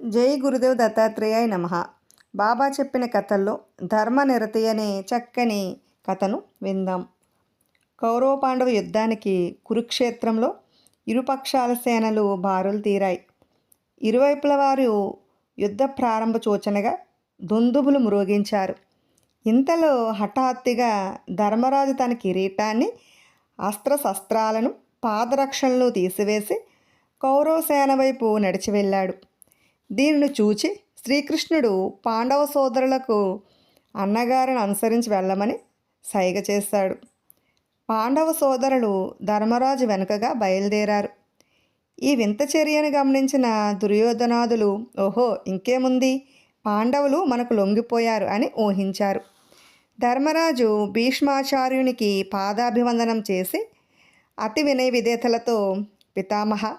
జై గురుదేవ్ దత్తాత్రేయాయ నమ. బాబా చెప్పిన కథల్లో ధర్మనిరతి అనే చక్కని కథను విందాం. కౌరవ పాండవ యుద్ధానికి కురుక్షేత్రంలో ఇరుపక్షాల సేనలు బారులు తీరాయి. ఇరువైపుల వారు యుద్ధ ప్రారంభ సూచనగా దుందుబులు మ్రోగించారు. ఇంతలో హఠాత్తుగా ధర్మరాజు తన కిరీటాన్ని అస్త్రశస్త్రాలను పాదరక్షణలు తీసివేసి కౌరవ సేన వైపు నడిచి వెళ్ళాడు. దీనిని చూచి శ్రీకృష్ణుడు పాండవ సోదరులకు అన్నగారిని అనుసరించి వెళ్ళమని సైగ చేశాడు. పాండవ సోదరులు ధర్మరాజు వెనుకగా బయలుదేరారు. ఈ వింత చర్యను గమనించిన దుర్యోధనాదులు ఓహో ఇంకేముంది? పాండవులు మనకు లొంగిపోయారు అని ఊహించారు. ధర్మరాజు భీష్మాచార్యునికి పాదాభివందనం చేసి అతి వినయ విధేతలతో పితామహ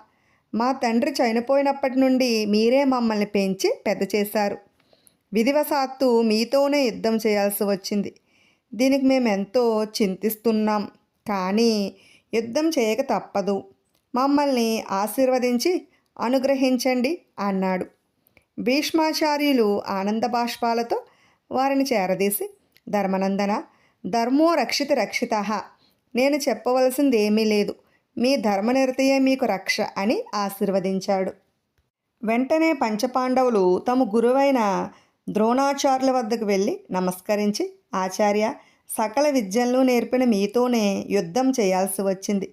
మా తండ్రి చనిపోయినప్పటి నుండి మీరే మమ్మల్ని పెంచి పెద్ద చేశారు. విధివశాత్తు మీతోనే యుద్ధం చేయాల్సి వచ్చింది. దీనికి మేము ఎంతో చింతిస్తున్నాం. కానీ యుద్ధం చేయక తప్పదు. మమ్మల్ని ఆశీర్వదించి అనుగ్రహించండి అన్నాడు. భీష్మాచార్యులు ఆనంద బాష్పాలతో వారిని చేరదీసి ధర్మనందన ధర్మో రక్షిత రక్షిత నేను చెప్పవలసింది ఏమీ లేదు. మీ ధర్మనిరతయే మీకు రక్ష అని ఆశీర్వదించాడు. వెంటనే పంచపాండవులు తమ గురువైన ద్రోణాచార్యుల వద్దకు వెళ్ళి నమస్కరించి ఆచార్య సకల విద్యలను నేర్పిన మీతోనే యుద్ధం చేయాల్సి వచ్చింది.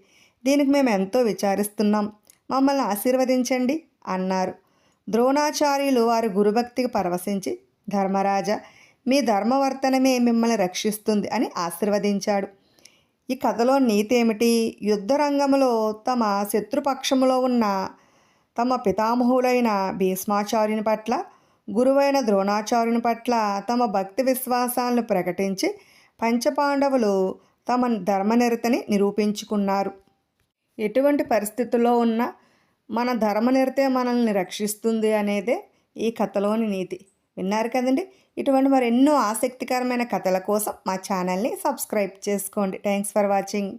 దీనికి మేము ఎంతో విచారిస్తున్నాం. మమ్మల్ని ఆశీర్వదించండి అన్నారు. ద్రోణాచార్యులు వారి గురుభక్తికి పరవశించి ధర్మరాజ మీ ధర్మవర్తనమే మిమ్మల్ని రక్షిస్తుంది అని ఆశీర్వదించాడు. ఈ కథలో నీతి ఏమిటి యుద్ధరంగంలో తమ శత్రుపక్షంలో ఉన్న తమ పితామహులైన భీష్మాచార్యుని పట్ల గురువైన ద్రోణాచార్యుని పట్ల తమ భక్తి విశ్వాసాలను ప్రకటించి పంచపాండవులు తమ ధర్మనిరతని నిరూపించుకున్నారు. ఎటువంటి పరిస్థితుల్లో ఉన్నా మన ధర్మనిరతే మనల్ని రక్షిస్తుంది అనేదే ఈ కథలోని నీతి. విన్నారు కదండి? ఇటువంటి మరి ఎన్నో ఆసక్తికరమైన కథల కోసం మా ఛానల్ని సబ్స్క్రైబ్ చేసుకోండి. Thanks for watching.